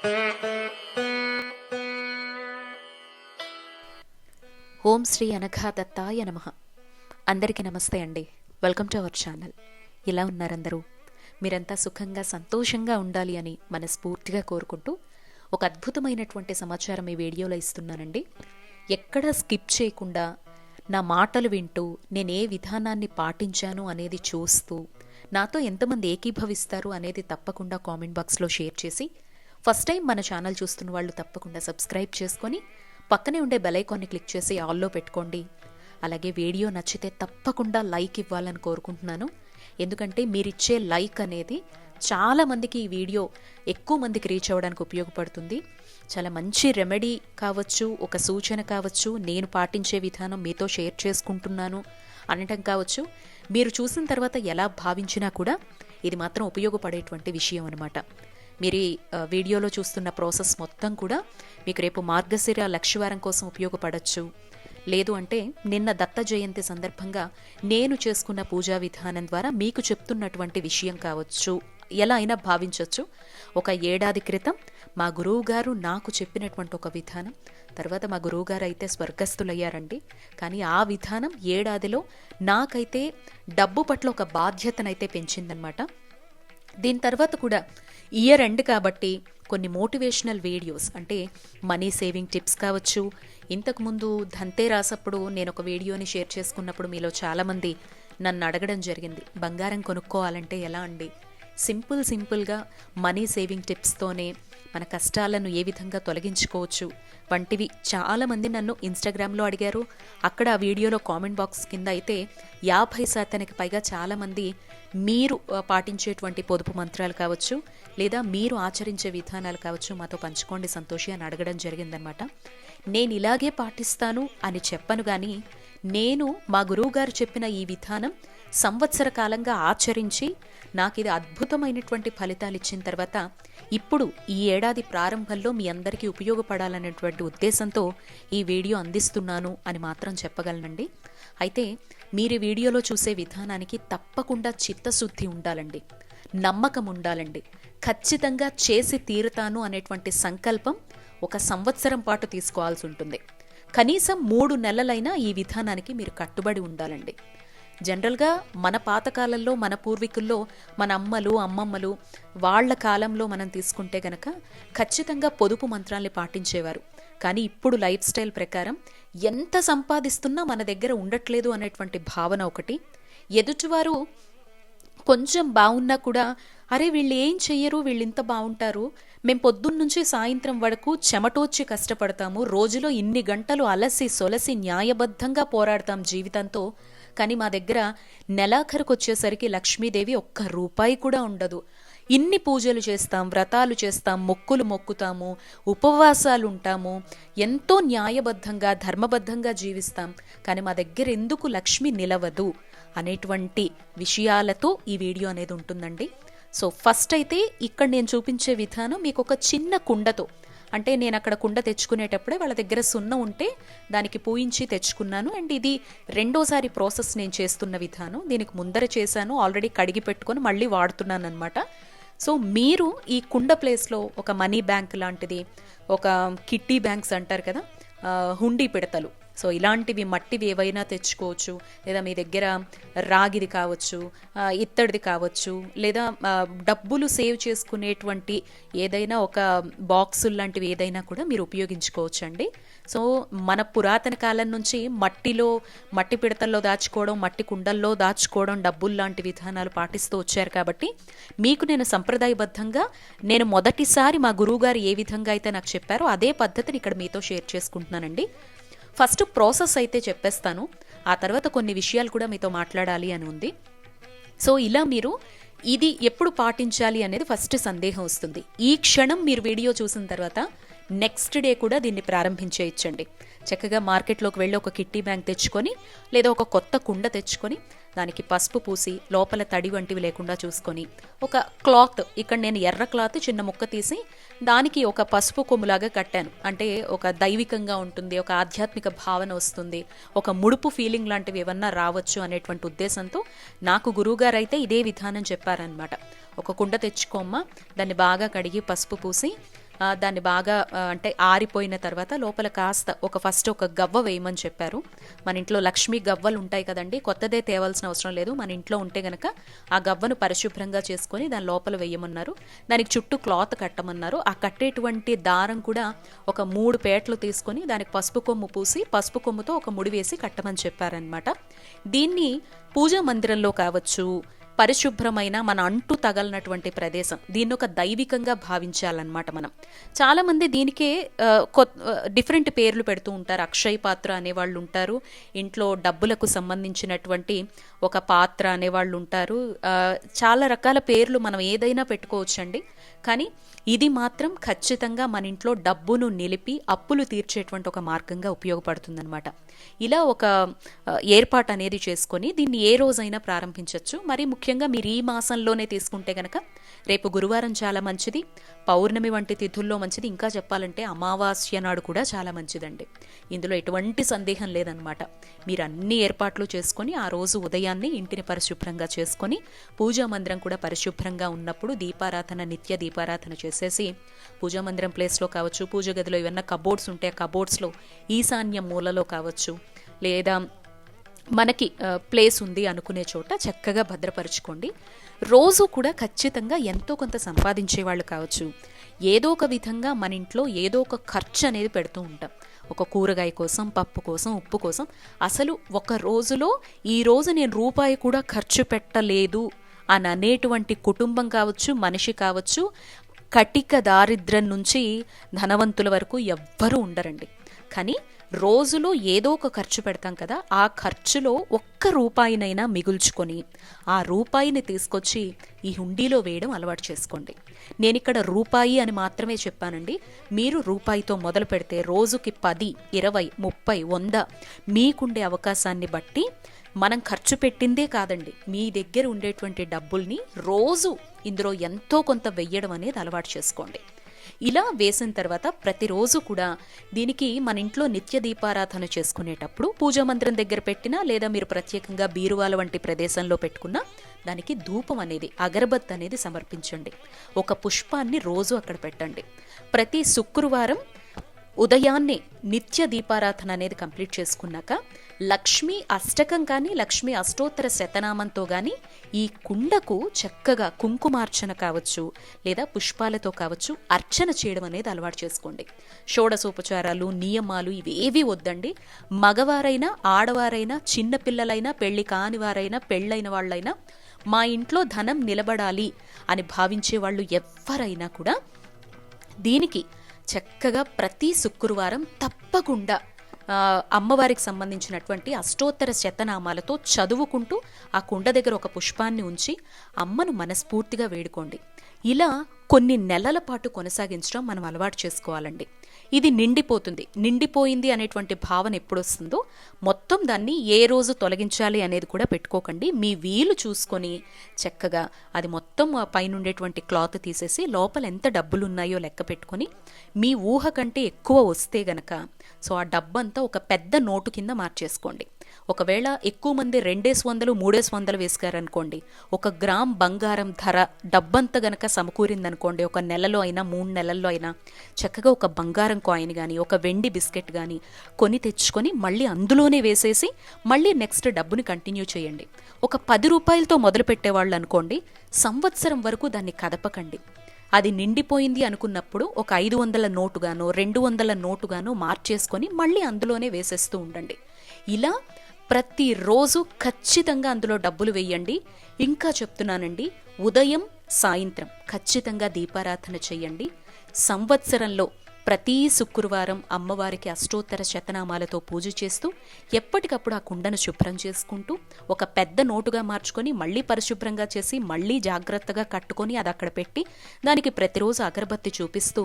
ఓం శ్రీ అనఘా దత్తాయ నమ. అందరికీ నమస్తే అండి. వెల్కమ్ టు అవర్ ఛానల్ ఇలా ఉన్నారందరూ? మీరంతా సుఖంగా సంతోషంగా ఉండాలి అని మనస్ఫూర్తిగా కోరుకుంటూ ఒక అద్భుతమైనటువంటి సమాచారం ఈ వీడియోలో ఇస్తున్నానండి. ఎక్కడా స్కిప్ చేయకుండా నా మాటలు వింటూ నేను ఏ విధానాన్ని పాటించాను అనేది చూస్తూ నాతో ఎంతమంది ఏకీభవిస్తారు అనేది తప్పకుండా కామెంట్ బాక్స్లో షేర్ చేసి ఫస్ట్ టైం మన ఛానల్ చూస్తున్న వాళ్ళు తప్పకుండా సబ్స్క్రైబ్ చేసుకొని పక్కనే ఉండే బెలైకాన్ని క్లిక్ చేసి ఆల్లో పెట్టుకోండి. అలాగే వీడియో నచ్చితే తప్పకుండా లైక్ ఇవ్వాలని కోరుకుంటున్నాను. ఎందుకంటే మీరిచ్చే లైక్ అనేది చాలామందికి ఈ వీడియో ఎక్కువ మందికి రీచ్ అవ్వడానికి ఉపయోగపడుతుంది. చాలా మంచి రెమెడీ కావచ్చు ఒక సూచన కావచ్చు నేను పాటించే విధానం మీతో షేర్ చేసుకుంటున్నాను అనటం కావచ్చు. మీరు చూసిన తర్వాత ఎలా భావించినా కూడా ఇది మాత్రం ఉపయోగపడేటువంటి విషయం అనమాట మీరు ఈ వీడియోలో చూస్తున్న ప్రాసెస్ మొత్తం కూడా మీకు రేపు మార్గశిర లక్ష్యవారం కోసం ఉపయోగపడచ్చు. లేదు అంటే నిన్న దత్త జయంతి సందర్భంగా నేను చేసుకున్న పూజా విధానం ద్వారా మీకు చెప్తున్నటువంటి విషయం కావచ్చు. ఎలా అయినా భావించవచ్చు ఒక ఏడాది క్రితం మా గురువు గారు నాకు చెప్పినటువంటి ఒక విధానం. తర్వాత మా గురువుగారు అయితే స్వర్గస్థులయ్యారండి. కానీ ఆ విధానం ఏడాదిలో నాకైతే డబ్బు పట్ల ఒక బాధ్యతనైతే పెంచిందనమాట దీని తర్వాత కూడా ఇయర్ ఎండ్ కాబట్టి కొన్ని మోటివేషనల్ వీడియోస్ అంటే మనీ సేవింగ్ టిప్స్ కావచ్చు. ఇంతకుముందు ధంతేరాసప్పుడు నేను ఒక వీడియోని షేర్ చేసుకున్నప్పుడు మీలో చాలామంది నన్ను అడగడం జరిగింది. బంగారం కొనుక్కోవాలంటే ఎలా అండి? సింపుల్ సింపుల్గా మనీ సేవింగ్ టిప్స్తోనే మన కష్టాలను ఏ విధంగా తొలగించుకోవచ్చు వంటివి చాలామంది నన్ను ఇన్స్టాగ్రామ్లో అడిగారు. అక్కడ ఆ వీడియోలో కామెంట్ బాక్స్ కింద అయితే యాభై శాతానికి పైగా చాలామంది మీరు పాటించేటువంటి పొదుపు మంత్రాలు కావచ్చు లేదా మీరు ఆచరించే విధానాలు కావచ్చు మాతో పంచుకోండి సంతోషి అని అడగడం జరిగిందనమాట నేను ఇలాగే పాటిస్తాను అని చెప్పను కానీ నేను మా గురువుగారు చెప్పిన ఈ విధానం సంవత్సర కాలంగా ఆచరించి నాకు ఇది అద్భుతమైనటువంటి ఫలితాలు ఇచ్చిన తర్వాత ఇప్పుడు ఈ ఏడాది ప్రారంభంలో మీ అందరికీ ఉపయోగపడాలనేటువంటి ఉద్దేశంతో ఈ వీడియో అందిస్తున్నాను అని మాత్రం చెప్పగలనండి. అయితే మీరు వీడియోలో చూసే విధానానికి తప్పకుండా చిత్తశుద్ధి ఉండాలండి. నమ్మకం ఉండాలండి. ఖచ్చితంగా చేసి తీరుతాను అనేటువంటి సంకల్పం ఒక సంవత్సరం పాటు తీసుకోవాల్సి ఉంటుంది. కనీసం మూడు నెలలైనా ఈ విధానానికి మీరు కట్టుబడి ఉండాలండి. జనరల్గా మన పాతకాలంలో మన పూర్వీకుల్లో మన అమ్మలు అమ్మమ్మలు వాళ్ళ కాలంలో మనం తీసుకుంటే గనక ఖచ్చితంగా పొదుపు మంత్రాల్ని పాటించేవారు. కానీ ఇప్పుడు లైఫ్ స్టైల్ ప్రకారం ఎంత సంపాదిస్తున్నా మన దగ్గర ఉండట్లేదు అనేటువంటి భావన ఒకటి. ఎదుటివారు కొంచెం బాగున్నా కూడా అరే వీళ్ళు ఏం చెయ్యరు? వీళ్ళు ఇంత బాగుంటారు మేము పొద్దున్నుంచి సాయంత్రం వరకు చెమటోచ్చి కష్టపడతాము. రోజులో ఇన్ని గంటలు అలసి సొలసి న్యాయబద్ధంగా పోరాడతాం జీవితంతో. కానీ మా దగ్గర నెలాఖరుకు వచ్చేసరికి లక్ష్మీదేవి ఒక్క రూపాయి కూడా ఉండదు. ఇన్ని పూజలు చేస్తాం వ్రతాలు చేస్తాం మొక్కులు మొక్కుతాము ఉపవాసాలు ఉంటాము ఎంతో న్యాయబద్ధంగా ధర్మబద్ధంగా జీవిస్తాం. కానీ మా దగ్గర ఎందుకు లక్ష్మి నిలవదు అనేటువంటి విషయాలతో ఈ వీడియో అనేది ఉంటుందండి. సో ఫస్ట్ అయితే ఇక్కడ నేను చూపించే విధానం మీకు ఒక చిన్న కుండతో అంటే నేను అక్కడ కుండ తెచ్చుకునేటప్పుడే వాళ్ళ దగ్గర సున్న ఉంటే దానికి పూయించి తెచ్చుకున్నాను. అండ్ ఇది రెండోసారి ప్రాసెస్ నేను చేస్తున్న విధానం. దీనికి ముందర చేశాను ఆల్రెడీ కడిగి పెట్టుకొని మళ్ళీ వాడుతున్నాను అనమాట సో మీరు ఈ కుండ ప్లేస్లో ఒక మనీ బ్యాంక్ లాంటిది ఒక కిట్టి బ్యాంక్స్ అంటారు కదా హుండీ పిడతలు. సో ఇలాంటివి మట్టివి ఏవైనా తెచ్చుకోవచ్చు లేదా మీ దగ్గర రాగిది కావచ్చు ఇత్తడిది కావచ్చు లేదా డబ్బులు సేవ్ చేసుకునేటువంటి ఏదైనా ఒక బాక్సులు లాంటివి ఏదైనా కూడా మీరు ఉపయోగించుకోవచ్చు అండి సో మన పురాతన కాలం నుంచి మట్టిలో మట్టి పిడతల్లో దాచుకోవడం మట్టి కుండల్లో దాచుకోవడం డబ్బులు లాంటి విధానాలు పాటిస్తూ వచ్చారు కాబట్టి మీకు నేను సంప్రదాయబద్ధంగా నేను మొదటిసారి మా గురువుగారు ఏ విధంగా అయితే నాకు చెప్పారో అదే పద్ధతిని ఇక్కడ మీతో షేర్ చేసుకుంటున్నానండి. ఫస్ట్ ప్రాసెస్ అయితే చెప్పేస్తాను. ఆ తర్వాత కొన్ని విషయాలు కూడా మీతో మాట్లాడాలి అని ఉంది. సో ఇలా మీరు ఇది ఎప్పుడు పాటించాలి అనేది ఫస్ట్ సందేహం వస్తుంది. ఈ క్షణం మీరు వీడియో చూసిన తర్వాత నెక్స్ట్ డే కూడా దీన్ని ప్రారంభించేయచ్చండి. చక్కగా మార్కెట్లోకి వెళ్ళి ఒక కిట్టి బ్యాంక్ తెచ్చుకొని లేదా ఒక కొత్త కుండ తెచ్చుకొని దానికి పసుపు పూసి లోపల తడి వంటివి లేకుండా చూసుకొని ఒక క్లాత్ ఇక్కడ నేను ఎర్ర క్లాత్ చిన్న ముక్క తీసి దానికి ఒక పసుపు కొమ్ములాగా కట్టాను. అంటే ఒక దైవికంగా ఉంటుంది ఒక ఆధ్యాత్మిక భావన వస్తుంది ఒక ముడుపు ఫీలింగ్ లాంటివి ఏమన్నా రావచ్చు అనేటువంటి ఉద్దేశంతో నాకు గురువుగారు అయితే ఇదే విధానం చెప్పారనమాట ఒక కుండ తెచ్చుకోమ్మా దాన్ని బాగా కడిగి పసుపు పూసి దాన్ని బాగా అంటే ఆరిపోయిన తర్వాత లోపల కాస్త ఒక ఫస్ట్ ఒక గవ్వ వేయమని చెప్పారు. మన ఇంట్లో లక్ష్మీ గవ్వలు ఉంటాయి కదండి కొత్తదే తేవాల్సిన అవసరం లేదు. మన ఇంట్లో ఉంటే గనక ఆ గవ్వను పరిశుభ్రంగా చేసుకొని దాని లోపల వేయమన్నారు. దానికి చుట్టూ క్లాత్ కట్టమన్నారు. ఆ కట్టేటువంటి దారం కూడా ఒక మూడు పేటలు తీసుకొని దానికి పసుపు కొమ్ము పూసి పసుపు కొమ్ముతో ఒక ముడి వేసి కట్టమని చెప్పారనమాట దీన్ని పూజా మందిరంలో కావచ్చు పరిశుభ్రమైన మన అంటు తగలనటువంటి ప్రదేశం. దీన్ని ఒక దైవికంగా భావించాలన్నమాట మనం. చాలామంది దీనికే డిఫరెంట్ పేర్లు పెడుతూ ఉంటారు. అక్షయ్ పాత్ర అనేవాళ్ళు ఉంటారు. ఇంట్లో డబ్బులకు సంబంధించినటువంటి ఒక పాత్ర అనేవాళ్ళు ఉంటారు. చాలా రకాల పేర్లు మనం ఏదైనా పెట్టుకోవచ్చండి. కానీ ఇది మాత్రం ఖచ్చితంగా మన ఇంట్లో డబ్బును నిలిపి అప్పులు తీర్చేటువంటి ఒక మార్గంగా ఉపయోగపడుతుందన్నమాట. ఇలా ఒక ఏర్పాటు అనేది చేసుకొని దీన్ని ఏ రోజైనా ప్రారంభించవచ్చు మరి ముఖ్యంగా మీరు ఈ మాసంలోనే తీసుకుంటే కనుక రేపు గురువారం చాలా మంచిది. పౌర్ణమి వంటి తిథుల్లో మంచిది. ఇంకా చెప్పాలంటే అమావాస్య నాడు కూడా చాలా మంచిదండి. ఇందులో ఎటువంటి సందేహం లేదనమాట మీరు అన్ని ఏర్పాట్లు చేసుకొని ఆ రోజు ఉదయం ఉదయాన్నే ఇంటిని పరిశుభ్రంగా చేసుకొని పూజా మందిరం కూడా పరిశుభ్రంగా ఉన్నప్పుడు దీపారాధన నిత్య దీపారాధన చేసేసి పూజా మందిరం ప్లేస్లో కావచ్చు పూజ గదిలో ఏమన్నా కబోర్డ్స్ ఉంటే కబోర్డ్స్లో ఈశాన్య మూలలో కావచ్చు లేదా మనకి ప్లేస్ ఉంది అనుకునే చోట చక్కగా భద్రపరుచుకోండి. రోజు కూడా ఖచ్చితంగా ఎంతో కొంత సంపాదించే వాళ్ళు కావచ్చు. ఏదో ఒక విధంగా మన ఇంట్లో ఏదో ఒక ఖర్చు అనేది పెడుతూ ఉంటాం. ఒక కూరగాయ కోసం పప్పు కోసం ఉప్పు కోసం. అసలు ఒక రోజులో ఈ రోజు నేను రూపాయి కూడా ఖర్చు పెట్టలేదు అని అనేటువంటి కుటుంబం కావచ్చు మనిషి కావచ్చు కటిక దారిద్ర్యం నుంచి ధనవంతుల వరకు ఎవ్వరూ ఉండరండి. కానీ రోజులో ఏదో ఒక ఖర్చు పెడతాం కదా ఆ ఖర్చులో ఒక్క రూపాయినైనా మిగుల్చుకొని ఆ రూపాయిని తీసుకొచ్చి ఈ హుండీలో వేయడం అలవాటు చేసుకోండి. నేను ఇక్కడ రూపాయి అని మాత్రమే చెప్పానండి. మీరు రూపాయితో మొదలు పెడితే రోజుకి పది ఇరవై ముప్పై వంద మీకుండే అవకాశాన్ని బట్టి మనం ఖర్చు పెట్టిందే కాదండి. మీ దగ్గర ఉండేటువంటి డబ్బుల్ని రోజు ఇందులో ఎంతో కొంత వెయ్యడం అనేది అలవాటు చేసుకోండి. ఇలా వేసిన తర్వాత ప్రతిరోజు కూడా దీనికి మన ఇంట్లో నిత్య దీపారాధన చేసుకునేటప్పుడు పూజా మంత్రం దగ్గర పెట్టినా లేదా మీరు ప్రత్యేకంగా బీరువాల వంటి ప్రదేశంలో పెట్టుకున్నా దానికి ధూపం అనేది అగరబత్ అనేది సమర్పించండి. ఒక పుష్పాన్ని రోజు అక్కడ పెట్టండి. ప్రతి శుక్రవారం ఉదయాన్నే నిత్య దీపారాధన అనేది కంప్లీట్ చేసుకున్నాక లక్ష్మీ అష్టకం కానీ లక్ష్మీ అష్టోత్తర శతనామంతో కానీ ఈ కుండకు చక్కగా కుంకుమార్చన కావచ్చు లేదా పుష్పాలతో కావచ్చు అర్చన చేయడం అనేది అలవాటు చేసుకోండి. షోడసోపచారాలు నియమాలు ఇవేవి వద్దండి. మగవారైనా ఆడవారైనా చిన్నపిల్లలైనా పెళ్ళి కాని వారైనా పెళ్ళైన వాళ్ళైనా మా ఇంట్లో ధనం నిలబడాలి అని భావించే వాళ్ళు ఎవరైనా కూడా దీనికి చక్కగా ప్రతి శుక్రవారం తప్పకుండా అమ్మవారికి సంబంధించినటువంటి అష్టోత్తర శతనామాలతో చదువుకుంటూ ఆ కుండ దగ్గర ఒక పుష్పాన్ని ఉంచి అమ్మను మనస్ఫూర్తిగా వేడుకోండి. ఇలా కొన్ని నెలల పాటు కొనసాగించడం మనం అలవాటు చేసుకోవాలండి. ఇది నిండిపోతుంది. నిండిపోయింది అనేటువంటి భావన ఎప్పుడు వస్తుందో మొత్తం దాన్ని ఏ రోజు తొలగించాలి అనేది కూడా పెట్టుకోకండి. మీ వీలు చూసుకొని చక్కగా అది మొత్తం ఆ పైన ఉండేటువంటి క్లాత్ తీసేసి లోపల ఎంత డబ్బులు ఉన్నాయో లెక్క పెట్టుకొని మీ ఊహ కంటే ఎక్కువ వస్తే గనక సో ఆ డబ్బంతా ఒక పెద్ద నోటు కింద మార్చేసుకోండి. ఒకవేళ ఎక్కువ మంది రెండేసి వందలు మూడేసి వందలు వేసుకారనుకోండి ఒక గ్రామ్ బంగారం ధర డబ్బంతా గనక సమకూరిందనుకోండి ఒక నెలలో అయినా మూడు నెలల్లో అయినా చక్కగా ఒక బంగారం కాయిన్ కానీ ఒక వెండి బిస్కెట్ కానీ కొని తెచ్చుకొని మళ్ళీ అందులోనే వేసేసి మళ్ళీ నెక్స్ట్ డబ్బుని కంటిన్యూ చేయండి. ఒక పది రూపాయలతో మొదలు పెట్టేవాళ్ళు అనుకోండి సంవత్సరం వరకు దాన్ని కదపకండి. అది నిండిపోయింది అనుకున్నప్పుడు ఒక ఐదు వందల నోటుగానో రెండు వందల నోటుగానో మార్చేసుకొని మళ్ళీ అందులోనే వేసేస్తూ ఉండండి. ఇలా ప్రతిరోజు ఖచ్చితంగా అందులో డబ్బులు వేయండి. ఇంకా చెప్తున్నానండి ఉదయం సాయంత్రం ఖచ్చితంగా దీపారాధన చేయండి. సంవత్సరంలో ప్రతి శుక్రవారం అమ్మవారికి అష్టోత్తర శతనామాలతో పూజ చేస్తూ ఎప్పటికప్పుడు ఆ కుండను శుభ్రం చేసుకుంటూ ఒక పెద్ద నోటుగా మార్చుకొని మళ్ళీ పరిశుభ్రంగా చేసి మళ్ళీ జాగ్రత్తగా కట్టుకొని అది అక్కడ పెట్టి దానికి ప్రతిరోజు అగరబత్తి చూపిస్తూ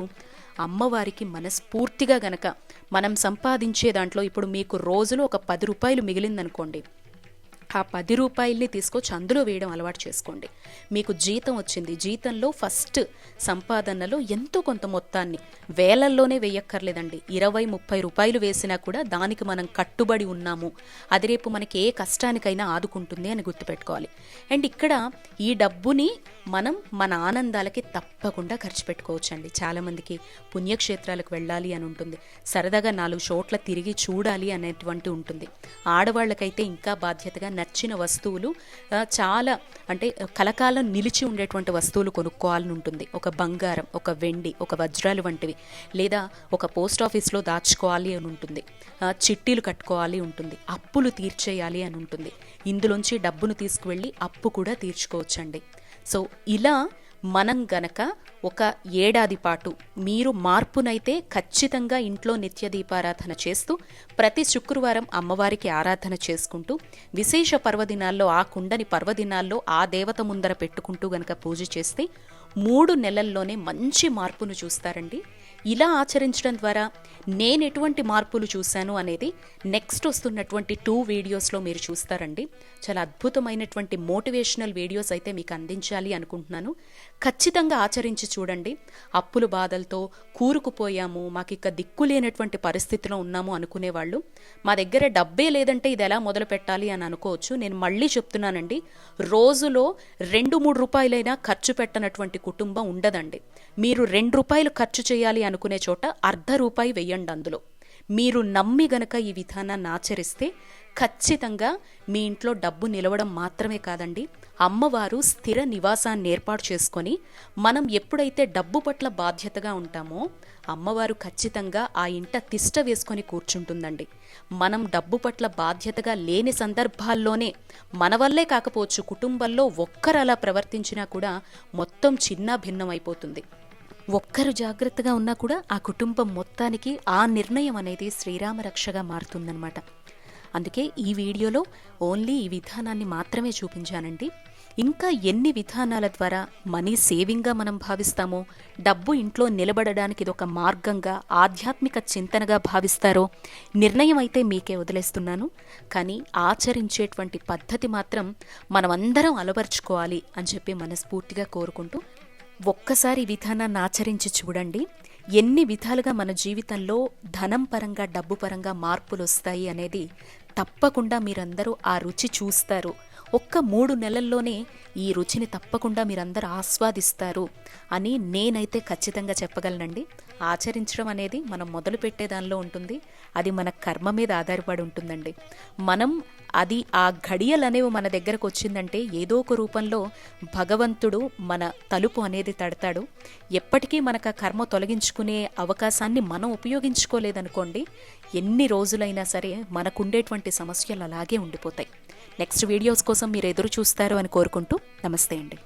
అమ్మవారికి మనస్ఫూర్తిగా గనక మనం సంపాదించే దాంట్లో ఇప్పుడు మీకు రోజులో ఒక పది రూపాయలు మిగిలిందనుకోండి. ఆ పది రూపాయల్ని తీసుకొచ్చి అందులో వేయడం అలవాటు చేసుకోండి. మీకు జీతం వచ్చింది. జీతంలో ఫస్ట్ సంపాదనలో ఎంతో కొంత మొత్తాన్ని వేలల్లోనే వేయక్కర్లేదండి. ఇరవై ముప్పై రూపాయలు వేసినా కూడా దానికి మనం కట్టుబడి ఉన్నాము. అది రేపు మనకి ఏ కష్టానికైనా ఆదుకుంటుంది అని గుర్తుపెట్టుకోవాలి. అండ్ ఇక్కడ ఈ డబ్బుని మనం మన ఆనందాలకి తప్పకుండా ఖర్చు పెట్టుకోవచ్చండి. చాలామందికి పుణ్యక్షేత్రాలకు వెళ్ళాలి అని ఉంటుంది. సరదాగా నాలుగు చోట్ల తిరిగి చూడాలి అనేటువంటి ఉంటుంది. ఆడవాళ్ళకైతే ఇంకా బాధ్యతగా నచ్చిన వస్తువులు చాలా అంటే కలకాలం నిలిచి ఉండేటువంటి వస్తువులు కొనుక్కోవాలని ఉంటుంది ఒక బంగారం ఒక వెండి ఒక వజ్రాలు వంటివి లేదా ఒక పోస్ట్ ఆఫీస్లో దాచుకోవాలి అని ఉంటుంది చిట్టీలు కట్టుకోవాలి ఉంటుంది అప్పులు తీర్చేయాలి అని ఉంటుంది ఇందులోంచి డబ్బును తీసుకువెళ్ళి అప్పు కూడా తీర్చుకోవచ్చండి. సో ఇలా మనం గనక ఒక ఏడాది పాటు మీరు మార్పునైతే ఖచ్చితంగా ఇంట్లో నిత్య దీపారాధన చేస్తూ ప్రతి శుక్రవారం అమ్మవారికి ఆరాధన చేసుకుంటూ విశేష పర్వదినాల్లో ఆ కుండని పర్వదినాల్లో ఆ దేవత ముందర పెట్టుకుంటూ గనక పూజ చేస్తే మూడు నెలల్లోనే మంచి మార్పును చూస్తారండి. ఇలా ఆచరించడం ద్వారా నేను ఎటువంటి మార్పులు చూశాను అనేది నెక్స్ట్ వస్తున్నటువంటి టూ వీడియోస్లో మీరు చూస్తారండి. చాలా అద్భుతమైనటువంటి మోటివేషనల్ వీడియోస్ అయితే మీకు అందించాలి అనుకుంటున్నాను. ఖచ్చితంగా ఆచరించి చూడండి. అప్పుల బాధలతో కూరుకుపోయాము మాకు ఇక దిక్కు లేనటువంటి పరిస్థితిలో ఉన్నాము అనుకునేవాళ్ళు. మా దగ్గర డబ్బే లేదంటే ఇది ఎలా మొదలు పెట్టాలి అని అనుకోవచ్చు. నేను మళ్ళీ చెప్తున్నానండి రోజులో రెండు మూడు రూపాయలైనా ఖర్చు పెట్టనటువంటి కుటుంబం ఉండదండి. మీరు రెండు రూపాయలు ఖర్చు చేయాలి అని అనుకునే చోట అర్ధ రూపాయి వెయ్యండి అందులో. మీరు నమ్మి గనక ఈ విధానాన్ని ఆచరిస్తే ఖచ్చితంగా మీ ఇంట్లో డబ్బు నిలవడం మాత్రమే కాదండి అమ్మవారు స్థిర నివాసాన్ని ఏర్పాటు చేసుకొని మనం ఎప్పుడైతే డబ్బు పట్ల బాధ్యతగా ఉంటామో అమ్మవారు ఖచ్చితంగా ఆ ఇంట తిష్ట వేసుకొని కూర్చుంటుందండి. మనం డబ్బు పట్ల బాధ్యతగా లేని సందర్భాల్లోనే మన వల్లే కాకపోవచ్చు కుటుంబంలో ఒక్కరు అలా ప్రవర్తించినా కూడా మొత్తం చిన్న భిన్నం అయిపోతుంది ఒక్కరు జాగ్రత్తగా ఉన్నా కూడా ఆ కుటుంబం మొత్తానికి ఆ నిర్ణయం అనేది శ్రీరామ రక్షగా మారుతుందన్నమాట. అందుకే ఈ వీడియోలో ఓన్లీ ఈ విధానాన్ని మాత్రమే చూపించానండి. ఇంకా ఎన్ని విధానాల ద్వారా మనీ సేవింగ్గా మనం భావిస్తామో డబ్బు ఇంట్లో నిలబడడానికి ఇది ఒక మార్గంగా ఆధ్యాత్మిక చింతనగా భావిస్తారో నిర్ణయం అయితే మీకే వదిలేస్తున్నాను. కానీ ఆచరించేటువంటి పద్ధతి మాత్రం మనమందరం అలవర్చుకోవాలి అని చెప్పి మనస్ఫూర్తిగా కోరుకుంటూ ఒక్కసారి విధానాన్ని ఆచరించి చూడండి. ఎన్ని విధాలుగా మన జీవితంలో ధనం పరంగా డబ్బు పరంగా మార్పులు వస్తాయి అనేది తప్పకుండా మీరందరూ ఆ రుచి చూస్తారు. ఒక్క మూడు నెలల్లోనే ఈ రుచిని తప్పకుండా మీరందరూ ఆస్వాదిస్తారు అని నేనైతే ఖచ్చితంగా చెప్పగలనండి. ఆచరించడం అనేది మనం మొదలుపెట్టే దానిలో ఉంటుంది. అది మన కర్మ మీద ఆధారపడి ఉంటుందండి. మనం అది ఆ ఘడియలు అనేవి మన దగ్గరకు వచ్చిందంటే ఏదో ఒక రూపంలో భగవంతుడు మన తలుపు అనేది తడతాడు. ఎప్పటికీ మనకు ఆ కర్మ తొలగించుకునే అవకాశాన్ని మనం ఉపయోగించుకోలేదనుకోండి ఎన్ని రోజులైనా సరే మనకుండేటువంటి సమస్యలు అలాగే ఉండిపోతాయి. నెక్స్ట్ వీడియోస్ కోసం మీరు ఎదురు చూస్తారు అని కోరుకుంటూ నమస్తే అండి.